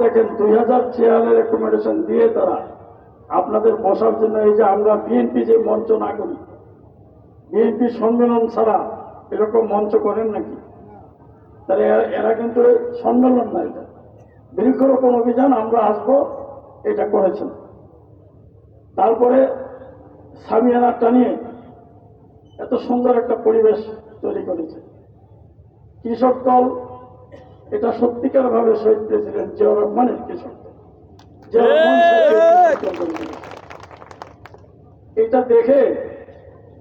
দেখেন দুই হাজার চেয়ারের রেকমেন্ডেশন দিয়ে তারা আপনাদের বসার জন্য এই যে আমরা বিএনপি যে মঞ্চ না করি বিএনপি সম্মেলন ছাড়া এরকম মঞ্চ করেন নাকি? তাহলে এরা- কিন্তু সম্মেলন না এটা। বৃক্ষরোপণ অভিযান আমরা আসব, এটা করেছেন। তারপরে সামিয়ানা টানিয়ে এত সুন্দর একটা পরিবেশ তৈরি করেছে। কৃষক দল এটা সত্যিকার ভাবে শহীদ প্রেসিডেন্ট জিয়াউর রহমানের করেছে। এটা দেখে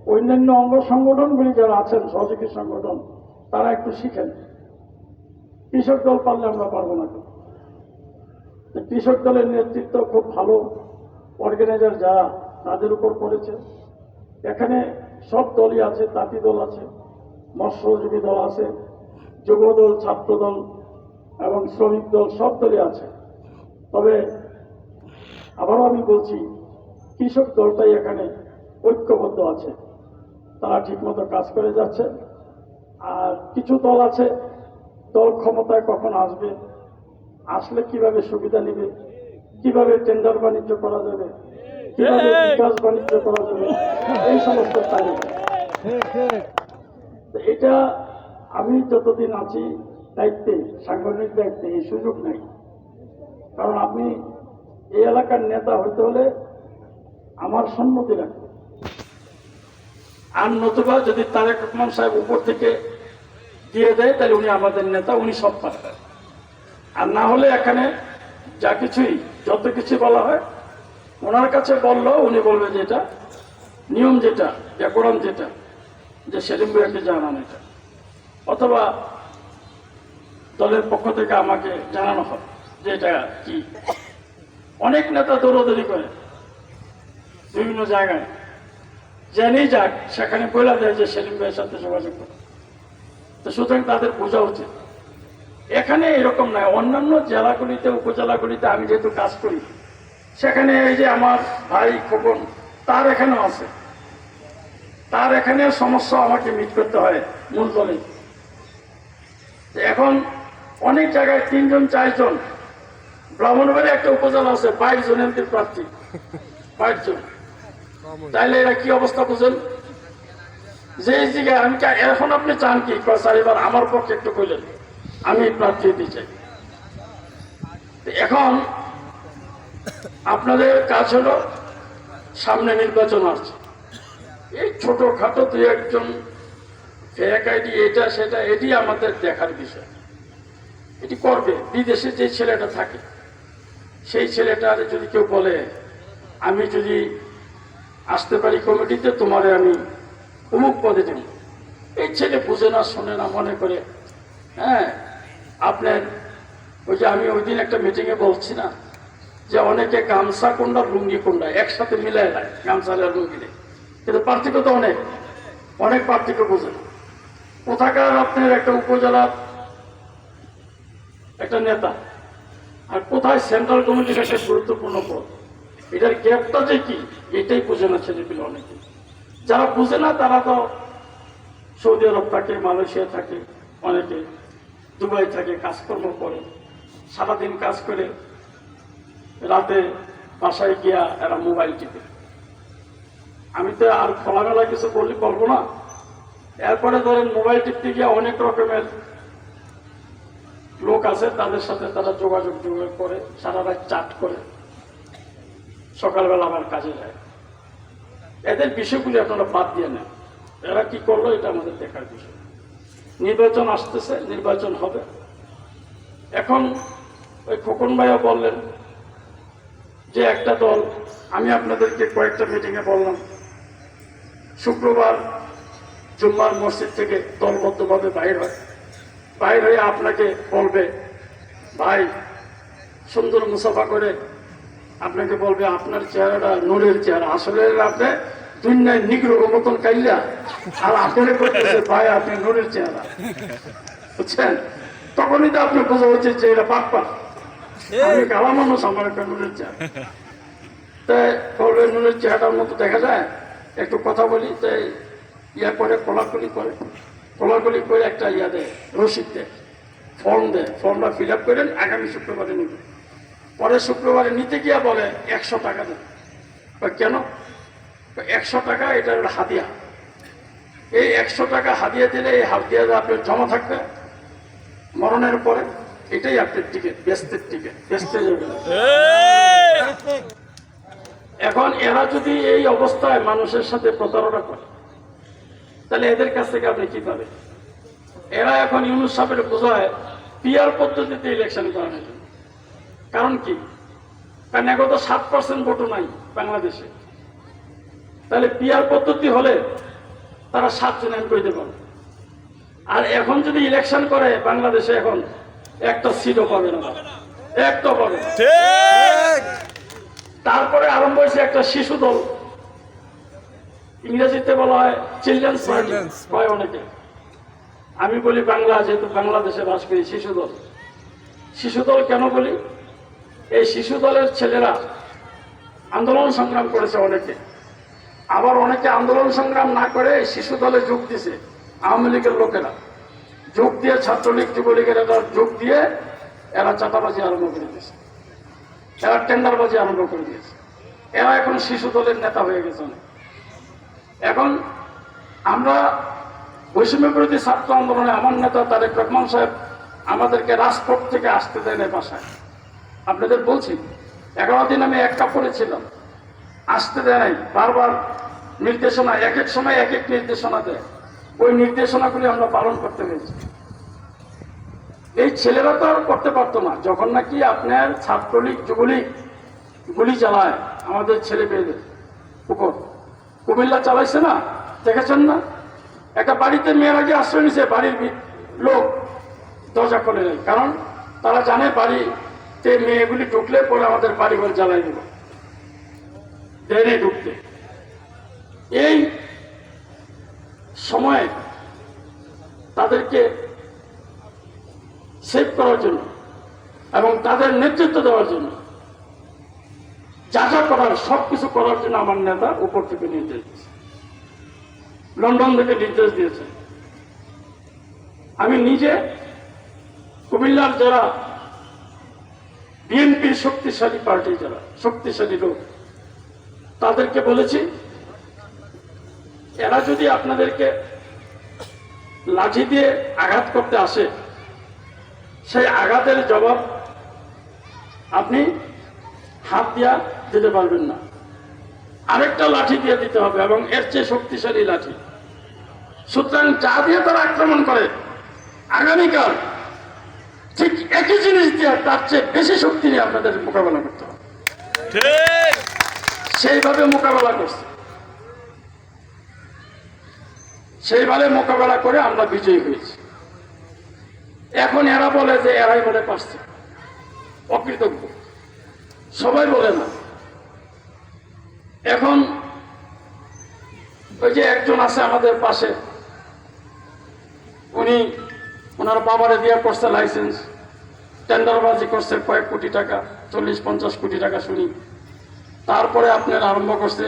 অন্যান্য অঙ্গ সংগঠনগুলি যারা আছেন সহযোগী সংগঠন তারা একটু শিখেন। কৃষক দল পারলে আমরা পারব না কৃষক দলের নেতৃত্ব খুব ভালো অর্গানাইজার যারা তাদের উপর পড়েছে এখানে সব দলই আছে তাঁতি দল আছে মৎস্যজীবী দল আছে যুব দল ছাত্র দল এবং শ্রমিক দল সব দলই আছে। তবে আবারও আমি বলছি, কৃষক দলটাই এখানে ঐক্যবদ্ধ আছে। তারা ঠিকমতো কাজ করে যাচ্ছে। আর কিছু দল আছে, দল ক্ষমতায় কখন আসবে, আসলে কীভাবে সুবিধা নেবে, কীভাবে টেন্ডার বাণিজ্য করা যাবে, কীভাবে বিকাশ বাণিজ্য করা যাবে, এই সমস্ত তালিকা। এটা আমি যতদিন আছি দায়িত্বে, সাংগঠনিক দায়িত্বে এই সুযোগ নেই। কারণ আপনি এই এলাকার নেতা হতে হলে আমার সম্মতি রাখবে আর নতুবা যদি তারেক রহমান সাহেব উপর থেকে দিয়ে দেয়, তাহলে উনি আমাদের নেতা, উনি সব পারবেন। আর না হলে এখানে যা কিছুই, যত কিছু বলা হয়, ওনার কাছে বলল, উনি বলবে যে এটা নিয়ম যেটা, ব্যাকরণ যেটা, যে সেলিম ভাইকে জানান এটা। অথবা দলের পক্ষ থেকে আমাকে জানানো হয় যে এটা কি। অনেক নেতা দৌড়দৌড়ি করে। বিভিন্ন জায়গায়। জেনেই যাক, সেখানে বলে দেয় যে সেলিম ভাইয়ের সাথে যোগাযোগ করে। তো সুতরাং তাদের বোঝা উচিত। এখানে এরকম নয়। অন্যান্য জেলাগুলিতে, উপজেলাগুলিতে আমি যেহেতু কাজ করি, সেখানে এই যে আমার ভাই খোকন, তার এখানেও আছে। তার এখানে সমস্যা আমাকে মিট করতে হয় মূল দলে। এখন অনেক জায়গায় তিনজন, চারজন। ব্রাহ্মণবাড়ি একটা উপজেলা আছে, বাইশ জন এমপি প্রার্থী। বাইশ জন। তাইলে এরা কি অবস্থা বুঝেন? যে জায়গায় আমি এখন আপনি চান কি? এবার আমার পক্ষে একটু কইলেন। আমি প্রার্থী হতে চাই। এখন আপনাদের কাজ হলো সামনে নির্বাচন আসছে। এই ছোটখাটো দুই একজন এটা, সেটা, এটি আমাদের দেখার বিষয়। এটি করবে। বিদেশে যে ছেলেটা থাকে, সেই ছেলেটার যদি কেউ বলে, আমি যদি আসতে পারি কমিটিতে, তোমারে আমি অমুক পদে দেব এই ছেলে বুঝে না, শোনে না, মনে করে হ্যাঁ আপনার ওই যে আমি ওই দিন একটা মিটিংয়ে বলছি না, যে অনেকে গামছা কোনটা লুঙ্গি কোনটা একসাথে মিলাই দেয় গামছা আর লুঙ্গি নেই কিন্তু পার্থক্য তো অনেক অনেক পার্থক্য বোঝে না। কোথাকার আপনার একটা উপজেলার একটা নেতা। আর কোথায় সেন্ট্রাল কমিটির একটা গুরুত্বপূর্ণ পদ? এটার গ্যাপটা যে কি, এটাই বুঝে না ছেলেপিলে অনেকে। যারা বুঝে না, তারা তো সৌদি আরব থাকে, মালয়েশিয়া থাকে, অনেকে দুবাই থাকে, কাজকর্ম করে, সারাদিন কাজ করে, রাতে বাসায় গিয়া এরা মোবাইল টিপে। আমি তো আর খোলামেলা কিছু বললে বলব না। এরপরে ধরেন মোবাইল টিপতে গিয়ে অনেক রকমের লোক আছে, তাদের সাথে তারা যোগাযোগ যোগাযোগ করে, সারা রাত চাট করে সকালবেলা আবার কাজে যায়। এদের বিষয়গুলি আপনারা বাদ দিয়ে নেন। এরা কি করল, এটা আমাদের দেখার বিষয়। নির্বাচন আসতেছে, নির্বাচন হবে। এখন ওই খোকন ভাইয়া বললেন যে, একটা দল, আমি আপনাদেরকে কয়েকটা মিটিংয়ে বললাম, শুক্রবার জুম্মার মসজিদ থেকে দলবদ্ধভাবে বাইর হয়। বাইর হয়ে আপনাকে বলবে ভাই সুন্দর মুসাফা করে আপনাকে বলবে আপনার চেহারাটা নূরের চেহারা। আসলে আপনি দুনিয়ায় নিগ্রহ মতন কাইলা আর আপনারে করতেছে ভাই আপনি নূরের চেহারা। বুঝছেন? তখনই তো আপনি বোঝা উচিত যে এটা পাপ্পা আমি গালা মানুষ আমার একটা নুনের চেহারা। তাই বলবে নুনের চেহারাটার মতো দেখা যায়? একটু কথা বলি তাই ইয়া করে কোলাকুলি করে। কোলাকুলি করে একটা ইয়া দেয় রসিদ দেয় ফর্ম দেয় ফর্মটা ফিল আপ করেন আগামী শুক্রবারে নেবে। পরে শুক্রবারে নিতে গিয়া বলে একশো টাকা দেন। কেন? একশো টাকা এটা একটা হাদিয়া। এই একশো টাকা হাদিয়া দিলে এই হাদিয়াটা আপনার জমা থাকবে। মরণের পরে এটাই আপনার টিকিট ব্যস্তের টিকিট যাবে। এখন এরা যদি এই অবস্থায় মানুষের সাথে প্রতারণা করে তাহলে এদের কাছ থেকে আপনি কি পাবেন? এরা এখন ইউনুস সাহেবের বোঝায় পিয়ার পদ্ধতিতে ইলেকশন করানোর জন্য। কারণ কি? কারণ এখন তো সাত পার্সেন্ট ভোটও নাই বাংলাদেশে। তাহলে পিয়ার পদ্ধতি হলে তারা সাতজন এম করতে পারবে। আর এখন যদি ইলেকশন করে বাংলাদেশে এখন একটা সিটও পাবে না। একটা পাবে তারপরে আরম্ভ হয়েছে একটা শিশু দল। ইংরেজিতে বলা হয় চিলড্রেন্স পার্টি হয় অনেকে। আমি বলি বাংলা যেহেতু বাংলাদেশে বাস করি শিশু দল শিশু দল কেন বলি? এই শিশু দলের ছেলেরা আন্দোলন সংগ্রাম করেছে অনেকে। আবার অনেকে আন্দোলন সংগ্রাম না করে শিশু দলে যোগ দিছে আওয়ামী লীগের লোকেরা। যোগ দিয়ে ছাত্রলীগ যুবলীগের এরা যোগ দিয়ে এরা চাটাবাজি আরম্ভ করে দিয়েছে। এরা টেন্ডারবাজি আরম্ভ করে দিয়েছে। এরা এখন শিশু দলের নেতা হয়ে গেছে অনেক। এখন আমরা বৈষম্য বিরোধী ছাত্র আন্দোলনে আমার নেতা তারেক রহমান সাহেব আমাদেরকে রাজপথ থেকে আসতে দেয় না বাসায়। আপনাদের বলছি, এগারো দিন আমি এক কাপড়ে ছিলাম। আসতে দেয় নাই, বারবার নির্দেশনা, এক এক সময় এক এক নির্দেশনা দেয়। ওই নির্দেশনাগুলি আমরা পালন করতে পেরেছি এই ছেলেরা তো আর করতে পারতো না। যখন নাকি আপনার ছাত্রলীগ, যুবলীগ গুলি চালায় আমাদের ছেলে মেয়েদের উপর। কুমিল্লা চালাইছে না? দেখেছেন না? একটা বাড়িতে মেয়েরা গিয়ে আশ্রয় নিছে, বাড়ির লোক দরজা খুলে নেয় কারণ তারা জানে বাড়িতে মেয়েগুলি ঢুকলে পরে আমাদের বাড়ি ঘর জ্বালাই দেব। দেরি ঢুকতে। এই সময়ে তাদেরকে সেভ করার জন্য এবং তাদের নেতৃত্ব দেওয়ার জন্য যা যা করার সব কিছু করার জন্য আমার নেতা উপর থেকে নির্দেশ দিয়েছে। লন্ডন থেকে নির্দেশ দিয়েছে। আমি নিজে কুমিল্লার যারা বিএনপির শক্তিশালী পার্টি যারা, শক্তিশালী লোক, তাদেরকে বলেছি, এরা যদি আপনাদেরকে লাঠি দিয়ে আঘাত করতে আসে, সেই আঘাতের জবাব আপনি হাত দিয়া দিতে পারবেন না। আরেকটা লাঠি দিয়ে দিতে হবে এবং এর চেয়ে শক্তিশালী লাঠি। সুতরাং যা দিয়ে তারা আক্রমণ করে আগামীকাল ঠিক একই জিনিস দিয়ে তার চেয়ে বেশি শক্তি নিয়ে আপনাদের মোকাবেলা করতে হবে। সেইভাবে মোকাবেলা করছে। সেইভাবে মোকাবেলা করে আমরা বিজয়ী হয়েছি। এখন এরা বলে যে এরাই বলে পারছে। অকৃতজ্ঞ। সবাই বলে না। এখন ওই যে একজন আছে আমাদের পাশে, উনি ওনার বাবারে দিয়ে করছে লাইসেন্স টেন্ডারবাজি করছে কয়েক কোটি টাকা, চল্লিশ, পঞ্চাশ কোটি টাকা শুনি তারপরে আপনার আরম্ভ করছে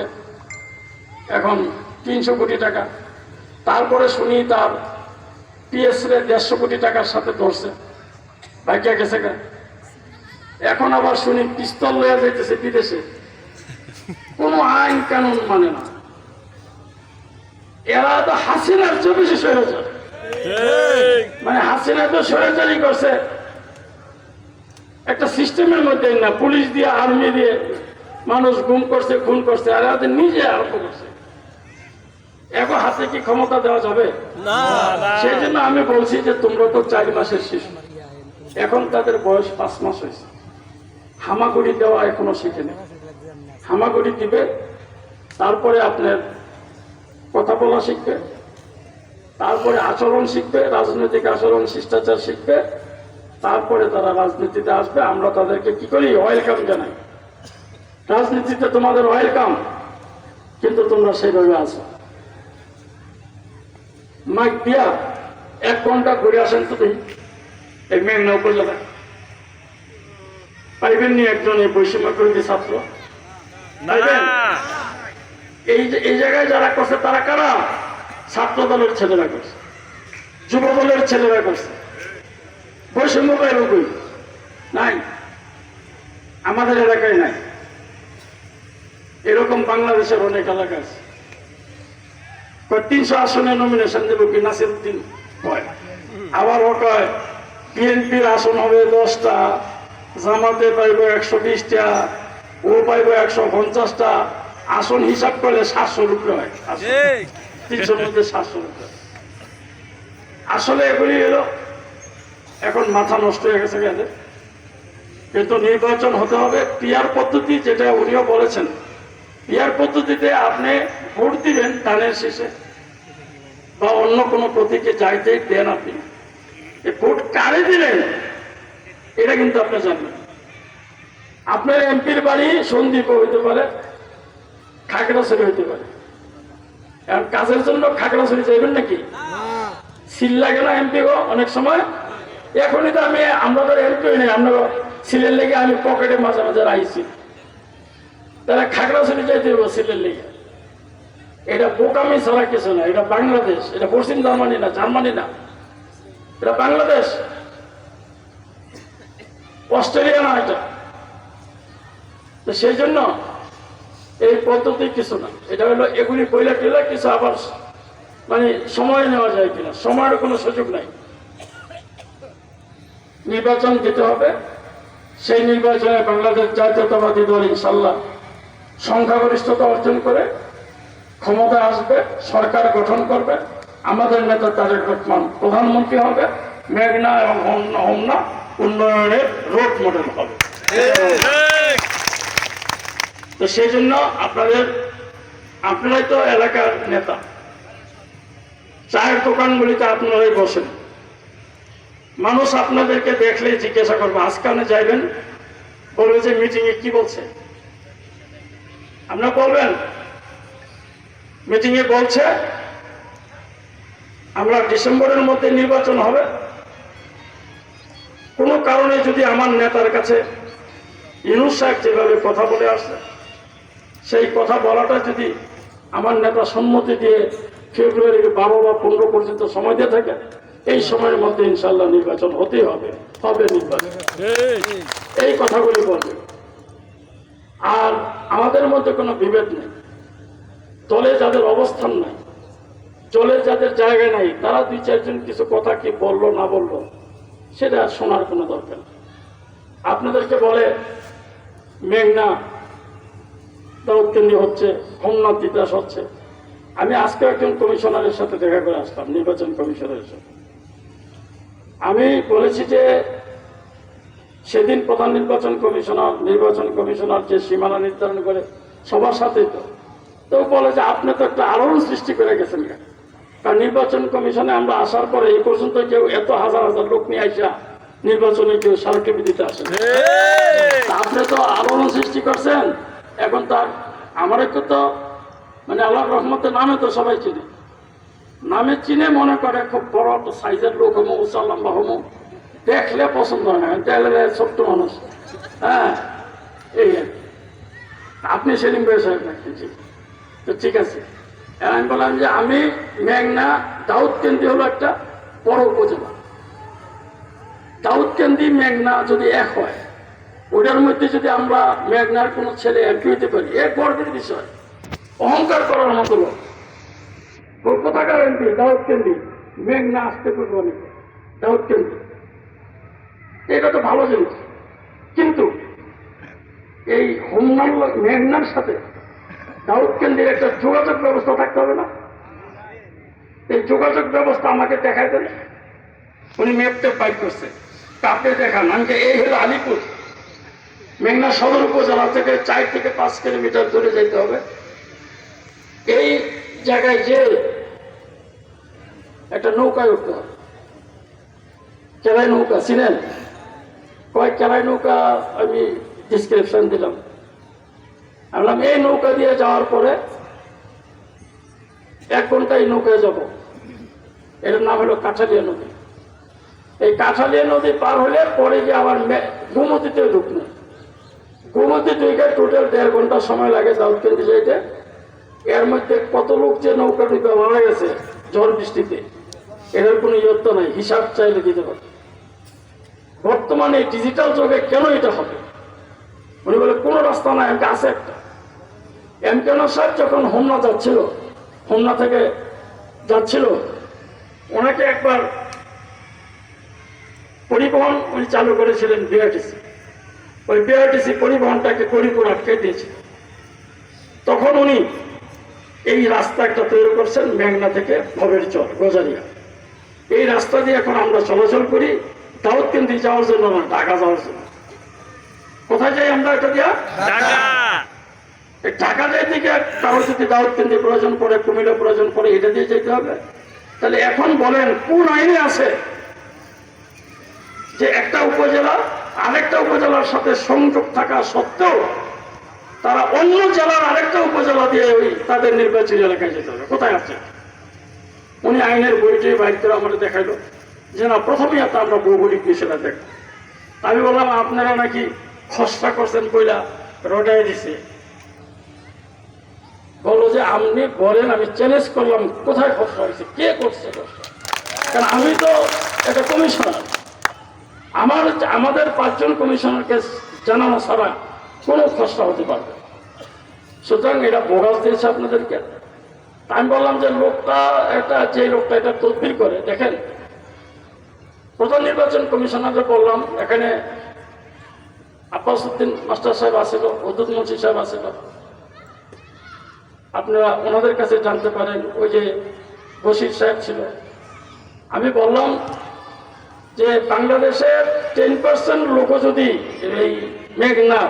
এখন তিনশো কোটি টাকা। তারপরে শুনি তার পিএসরে দেড়শো কোটি টাকার সাথে ধরছে। ভাগ্যা গেছে এখন আবার শুনি পিস্তল লয়ে যাইতেছে বিদেশে। কোনো আইন কানুন মানে না। এরা তো হাসিনার চেয়ে বেশি স্বৈরাচার মানে হাসিনা তো স্বৈরাচারই করছে। একটা সিস্টেমের মধ্যে না পুলিশ দিয়ে আর্মি দিয়ে মানুষ গুম করছে খুন করছে আর এরা নিজে আরম্ভ করছে। এখন হাতে কি ক্ষমতা দেওয়া যাবে? সেই জন্য আমি বলছি যে তোমরা তো চার মাসের শিশু। এখন তাদের বয়স পাঁচ মাস হয়েছে। হামাগুড়ি দেওয়া এখনও শিখেনি। হামাগুড়ি দিবে। তারপরে আপনার কথা বলা শিখবে। তারপরে আচরণ শিখবে, রাজনৈতিক আচরণ, শিষ্টাচার শিখবে। তারপরে তারা রাজনীতিতে আসবে। আমরা তাদেরকে কি করি? ওয়েলকাম জানাই। রাজনীতিতে তোমাদের ওয়েলকাম কিন্তু তোমরা সেইভাবে আসো মাইক দিয়া এক ঘণ্টা ঘুরে আসেন তো দেখি। এই মেঘনা উপজেলায়। পাইবেন নি একজন এই বৈষম্য বিরোধী ছাত্র। এই এই জায়গায় যারা করছে, তারা কারা? ছাত্র দলের ছেলেরা করছে যুব দলের ছেলেরা করছে। বৈষম্য নাই। আমাদের এলাকায় নাই। এরকম বাংলাদেশের অনেক এলাকা আছে। তিনশো আসনে নমিনেশন দেবো কি নাসির উদ্দিন কয় আবার ও কয়, বিএনপির আসন হবে দশটা, জামাতে পাইব একশো বিশটা ও পাইব একশো পঞ্চাশটা। আসন হিসাব করলে সাতশো রুপে হয়। তিনশোর মধ্যে সাতশো রুপে আসলে এগুলি এলো এখন মাথা নষ্ট হয়ে গেছে গেছে কিন্তু নির্বাচন হতে হবে পিয়ার পদ্ধতি যেটা উনিও বলেছেন। পিয়ার পদ্ধতিতে আপনি ভোট দিবেন দানের শেষে বা অন্য কোনো প্রতীকে যাইতে দেন আপনি। ভোট কারে দিলেন এটা কিন্তু আপনি জানবেন আপনার এমপির বাড়ি সন্দীপ হইতে পারে, খাগড়াছড়ি হইতে পারে। এখন কাজের জন্য খাগড়াছড়ি যাইবেন নাকি? সিল লাগে না এমপি গো, অনেক সময়। এখনই তো আমি, আমরা তো এমপি নেই, আমরা সিলের লেগে আমি পকেটে মাঝে মাঝে রাখছি তারা খাগড়াছড়ি যাইতে হবে সিলের লেগে। এটা বোকামি ছাড়া কিছু না, এটা বাংলাদেশ, এটা পশ্চিম জার্মানি না জার্মানি না। এটা বাংলাদেশ। অস্ট্রেলিয়া না এটা। তো সেই জন্য এই পদ্ধতি কিছু না। এটা হলো এগুলি কইলা টিলা, কিছু আবার মানে সময় নেওয়া যায় কিনা। সময়ের কোনো সুযোগ নাই। নির্বাচন দিতে হবে। সেই নির্বাচনে বাংলাদেশ জাতীয়তাবাদী দল ইনশাল্লাহ সংখ্যাগরিষ্ঠতা অর্জন করে ক্ষমতা আসবে, সরকার গঠন করবে। আমাদের নেতা তারেক রহমান প্রধানমন্ত্রী হবে। মেঘনা এবং হোমনা উন্নয়নের রোড মডেল হবে। তো সেই জন্য আপনাদের, আপনারাই তো এলাকার নেতা। চায়ের দোকানগুলিতে আপনারাই বসেন। মানুষ আপনাদেরকে দেখলেই জিজ্ঞাসা করবে, আজকানে যাইবেন? বলবে যে, মিটিংয়ে কি বলছে? আপনারা বলবেন, মিটিংয়ে বলছে, আমরা ডিসেম্বরের মধ্যে নির্বাচন হবে। কোনো কারণে যদি আমার নেতার কাছে ইনুস সাহেব যেভাবে কথা বলে আসছে সেই কথা বলাটা যদি আমার নেতা সম্মতি দিয়ে ফেব্রুয়ারির বারো বা পনেরো পর্যন্ত সময় দিয়ে থাকে, এই সময়ের মধ্যে ইনশাল্লাহ নির্বাচন হতেই হবে হবে নির্বাচন। এই কথাগুলি বলবে। আর আমাদের মধ্যে কোনো বিভেদ নেই। দলে যাদের অবস্থান নাই, দলে যাদের জায়গা নাই, তারা দুই চারজন কিছু কথা কি বলল, না বলল, সেটা শোনার কোনো দরকার আপনাদেরকে বলে, মেঘনা দাউদকেন্দ্রি হচ্ছে হোমনাথ তিতাস হচ্ছে। আমি আজকে একজন কমিশনারের সাথে দেখা করে আসলাম নির্বাচন কমিশনারের সাথে। আমি বলেছি যে সেদিন প্রধান নির্বাচন কমিশনার নির্বাচন কমিশনার যে সীমানা নির্ধারণ করে সবার সাথেই তো। তো বলে যে আপনি তো একটা আলোড়ন সৃষ্টি করে গেছেন কারণ নির্বাচন কমিশনে আমরা আসার পরে এই পর্যন্ত কেউ এত হাজার হাজার লোক নিয়ে আসা নির্বাচনে কেউ সার্টিফিকেট দিতে আসে না। আপনি তো আলোড়ন সৃষ্টি করছেন। এখন তার, আমার একটু তো মানে আল্লাহ রহমতে নামে তো সবাই চিনে। নামে চিনে মনে করে খুব বড় সাইজের লোক হমো উঁচা লম্বা হমো দেখলে পছন্দ হয় না, দেখলে ছোট্ট মানুষ। হ্যাঁ এই আর। আপনি সেলিম ভাই সাহেব তো ঠিক আছে। আমি বললাম যে আমি মেঘনা দাউদ কেন্দ্রি হলো একটা বড় উপজেলা। দাউদ কেন্দ্রি, মেঘনা যদি এক হয় ওটার মধ্যে যদি আমরা মেঘনার কোনো ছেলে এমপি হতে পারি এ গর্বের বিষয়। অহংকার করার মতো লোক। ওর কোথাকার এমপি, দাউদ কেন্দ্রি। মেঘনা আসতে পারব অনেক। দাউদ কেন্দ্রি। এটা তো ভালো জিনিস। কিন্তু এই হোমনার মেঘনার সাথে দাউদ কেন্দ্রের একটা যোগাযোগ ব্যবস্থা থাকতে হবে না? এই যোগাযোগ ব্যবস্থা আমাকে দেখাই দেন। উনি ম্যাপটা পাইপ করছে। তাপে দেখান। আমি এই হলো আলিপুর। মেঘনা সদর উপজেলা থেকে চার থেকে পাঁচ কিলোমিটার দূরে যেতে হবে। এই জায়গায় যে একটা নৌকায় উঠতে হবে। কেরাই নৌকা, চিনেন? কয়েক কেরাই নৌকা আমি ডিসক্রিপশন দিলাম। আমি বললাম, এই নৌকা দিয়ে যাওয়ার পরে এক ঘন্টায় নৌকায় যাব। এটার নাম হলো কাঁঠালিয়া নদী। এই কাঁঠালিয়া নদী পার হলে পরে গিয়ে আবার গোমতীতে ঢুকবে। গোমতী ঢুকে টোটাল দেড় ঘণ্টা সময় লাগে দাউদকেন্দ্রি যাইতে। এর মধ্যে কত লোক যে নৌকা ডুবে মারা গেছে ঝড় বৃষ্টিতে এটার কোনো ইয়ত্ত নাই, হিসাব চাইলে দিতে পারে। বর্তমানে ডিজিটাল যুগে কেন এটা হবে? উনি বলে, কোনো রাস্তা না এমকে আছে একটা। এম এমকে সাহেব যখন হোমনা যাচ্ছিল, হোমনা থেকে যাচ্ছিল, ওনাকে একবার পরিবহন উনি চালু করেছিলেন বিআরটিসি ওই বিআরটিসি পরিবহনটাকে করিপুর আটকে দিয়েছে। তখন উনি এই রাস্তা একটা তৈরি করছেন মেঘনা থেকে ভবের চর গজারিয়া। এই রাস্তা দিয়ে এখন আমরা চলাচল করি দাউদকেন্দ্রি যাওয়ার জন্য না ঢাকা যাওয়ার জন্য। কোথায় যাই আমরা এটা দিয়া? ঢাকা। যাই দিকে কারোর যদি দাউদকেন্দ্রি প্রয়োজন পড়ে কুমিল্লা প্রয়োজন পড়ে এটা দিয়ে যেতে হবে। তাহলে এখন বলেন কোন আইনে আছে যে একটা উপজেলা আরেকটা উপজেলার সাথে সংযোগ থাকা সত্ত্বেও তারা অন্য জেলার আরেকটা উপজেলা দিয়ে ওই তাদের নির্বাচনী এলাকায় যেতে হবে। কোথায় আছে? উনি আইনের বইটি বাইর করে আমাদের দেখাইলো। যে না, প্রথমেই একটা আমরা ভৌগোলিক বিষয়টা দেখ। আমি বললাম, আপনারা নাকি খসড়া করছেন কইলা রোডাই দিছে। বলল যে, আপনি বলেন, আমি চ্যালেঞ্জ করলাম কোথায় খসড়া হয়েছে, কে করছে খসড়া? কারণ আমি তো একটা কমিশনার আমার আমাদের পাঁচজন কমিশনারকে জানানো ছাড়া কোনো খসড়া হতে পারবে সুতরাং এটা বোগাস দিয়েছে আপনাদেরকে। আমি বললাম যে লোকটা এটা যে লোকটা এটা তদবির করে, দেখেন, প্রধান নির্বাচন কমিশনারকে বললাম, এখানে আব্বাস উদ্দিন মাস্টার সাহেব আসিল উদ্দুত মুন্সি সাহেব আসিল। আপনারা ওনাদের কাছে জানতে পারেন, ওই যে বশির সাহেব ছিল। আমি বললাম যে বাংলাদেশের টেন পার্সেন্ট লোক যদি এই মেঘনা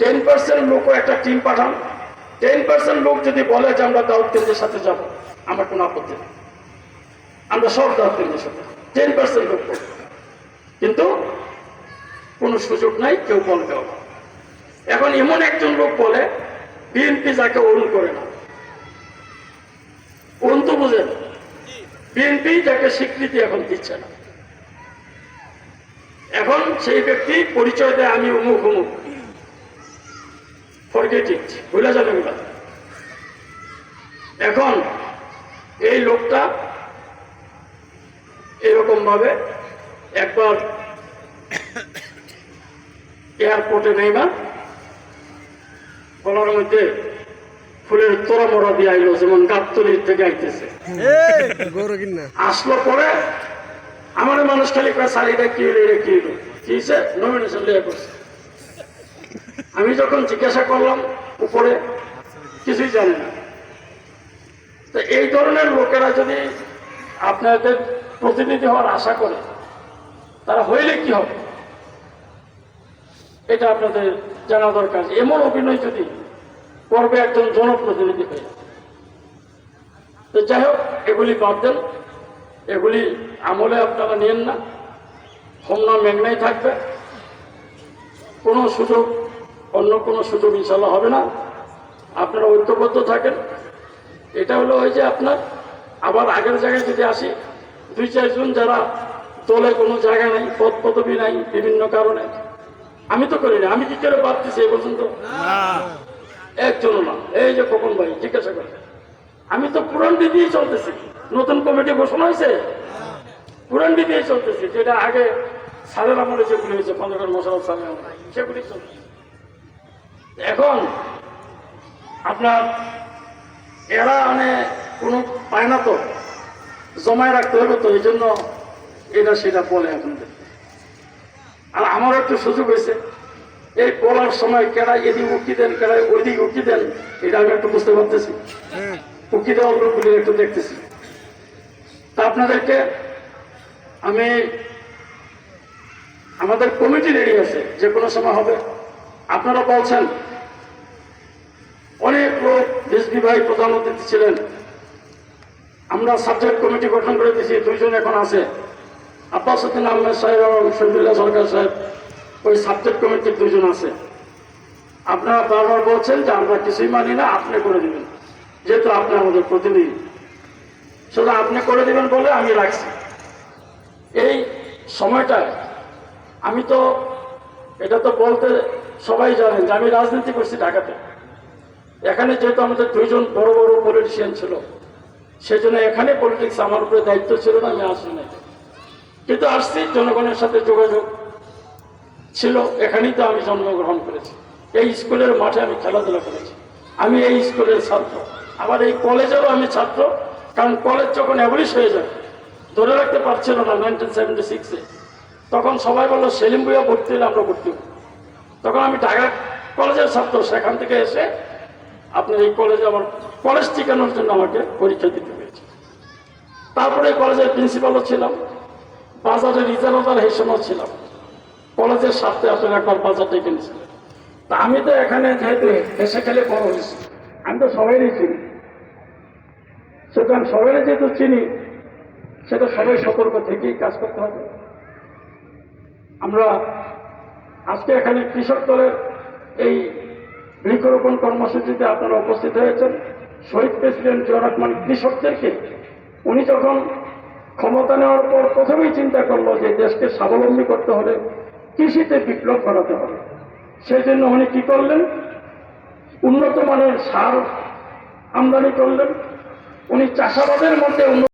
টেন পার্সেন্ট লোক একটা টিম পাঠান। টেন পার্সেন্ট লোক যদি বলে যে আমরা দাউদ কেন্দ্রের সাথে যাব, আমার কোনো আপত্তি নেই। আমরা সব দাউদ কেন্দ্রের সাথে টেন পার্সেন্ট লোক করব। কিন্তু কোনো সুযোগ নাই, কেউ বলবে না। এখন এমন একজন লোক বলে, বিএনপি যাকে অরুণ করে না। অরুণ তো বিএনপি যাকে স্বীকৃতি এখন দিচ্ছে না। এখন সেই ব্যক্তি পরিচয় দেয় আমি অমুক অমুক। ফরগেট ইট ভুলে যাবে ওগুলা এখন এই লোকটা এরকম ভাবে একবার এয়ারপোর্টে নেই না গলার মধ্যে ফুলের তোরা মরা দিয়ে আইলো যেমন গাবতলির থেকে আইতেছে। আসলো পরে আমার মানুষ খালি কয় স্যার কি কি কি নমিনেশন লেগে করছে। আমি যখন জিজ্ঞাসা করলাম উপরে, কিছুই জানে না। তো এই ধরনের লোকেরা যদি আপনাদের প্রতিনিধি হওয়ার আশা করে, তারা হইলে কি হবে? এটা আপনাদের জানা দরকার। এমন অভিনয় যদি করবে একজন জনপ্রতিনিধি হয়ে, তো যাই হোক, এগুলি বাদ দেন। এগুলি আমলে আপনারা নেন না। হোমনা মেঘনাই থাকবে। কোনো সুযোগ অন্য কোনো সুযোগ ইনশাল্লাহ হবে না। আপনারা ঐক্যবদ্ধ থাকেন। এটা হলো ওই যে আপনার আবার আগের জায়গায় যদি আসি দুই চারজন যারা দলে কোনো জায়গা নাই পদ পদবি নাই বিভিন্ন কারণে আমি তো করি না আমি কি করে বাদ দিছি এ পর্যন্ত? একজনও না। এই যে খোকন ভাই জিজ্ঞাসা করে আমি তো পুরান দিয়েই চলতেছি। নতুন কমিটি ঘোষণা হয়েছে? পুরান দিয়েই চলতেছে যেটা আগে সারের আমলে যেগুলি হয়েছে পনেরো মশাল সালের আমলে, সেগুলি চলছে এখন আপনার এরা মানে কোনো পায় না তো জমায় রাখতে হবে তো এই জন্য এটা সেটা বলে আপনাদের আর আমারও একটু সুযোগ হয়েছে এই বলার সময় কেডা এদিক উকি দেন কেডা ওইদিক উকি দেন এটা আমি একটু বুঝতে পারতেছি। উকি দেওয়ার লোকগুলি একটু দেখতেছি। তা আপনাদেরকে আমি, আমাদের কমিটি রেডি আছে, যে কোনো সময় হবে। আপনারা বলছেন, অনেক লোক দেশ বিভাগ প্রধান অতিথি ছিলেন। আমরা সাবজেক্ট কমিটি গঠন করে দিয়েছি, দুইজন এখন আছে। আব্বাস উদ্দিন আহমেদ সাহেব এবং শহীদুল্লাহ সরকার সাহেব, ওই সাবজেক্ট কমিটির দুজন আছে। আপনারা বারবার বলছেন যে আমরা কিছুই মানি না, আপনি করে দিবেন। যেহেতু আপনি আমাদের প্রতিনিধি। শুধু আপনি করে দিবেন বলে আমি রাখছি। এই সময়টায় আমি তো, এটা তো বলতে সবাই জানেন যে আমি রাজনীতি করছি ঢাকাতে। এখানে যেহেতু আমাদের দুইজন বড় বড় পলিটিশিয়ান ছিল সেই জন্য এখানে পলিটিক্স আমার উপরে দায়িত্ব ছিল না, আমি আসি নাই। কিন্তু আসছি, জনগণের সাথে যোগাযোগ ছিল, এখানেই তো আমি জন্মগ্রহণ করেছি। এই স্কুলের মাঠে আমি খেলাধুলা করেছি। আমি এই স্কুলের ছাত্র। আবার এই কলেজেরও আমি ছাত্র, কারণ কলেজ যখন অ্যাবলিশ হয়ে যায় ধরে রাখতে পারছিল না নাইনটিন সেভেন্টি সিক্সে। তখন সবাই বলল, সেলিম বইয়া ভর্তি হলে আমরা ভর্তি তখন আমি ঢাকা কলেজের ছাত্র, সেখান থেকে এসে আপনার এই কলেজে আমার কলেজ ঠিকানোর জন্য আমাকে পরীক্ষা দিতে হয়েছে। তারপরে কলেজের প্রিন্সিপালও ছিলাম, বাজারের রিজার্ভার হিসেবেও ছিলাম। কলেজের সাথে আপনার একবার বাজার ডেকে নিয়েছিলেন তা আমি তো এখানে যেহেতু এসে খেলে বড় হয়েছি, আমি তো সবাইই চিনি। সুতরাং সবাই যেহেতু চিনি সেটা সবাই সতর্ক থেকেই কাজ করতে হবে। আমরা আজকে এখানে কৃষক দলের এই বৃক্ষরোপণ কর্মসূচিতে আপনারা উপস্থিত হয়েছেন। শহীদ প্রেসিডেন্ট জিয়া রহমান কৃষকদেরকে, উনি যখন ক্ষমতা নেওয়ার পর প্রথমেই চিন্তা করল যে দেশকে স্বাবলম্বী করতে হলে কৃষিতে বিপ্লব করাতে হবে। সেই জন্য উনি কি করলেন? উন্নত মানের সার আমদানি করলেন। উনি চাষাবাদের মধ্যে উন্নত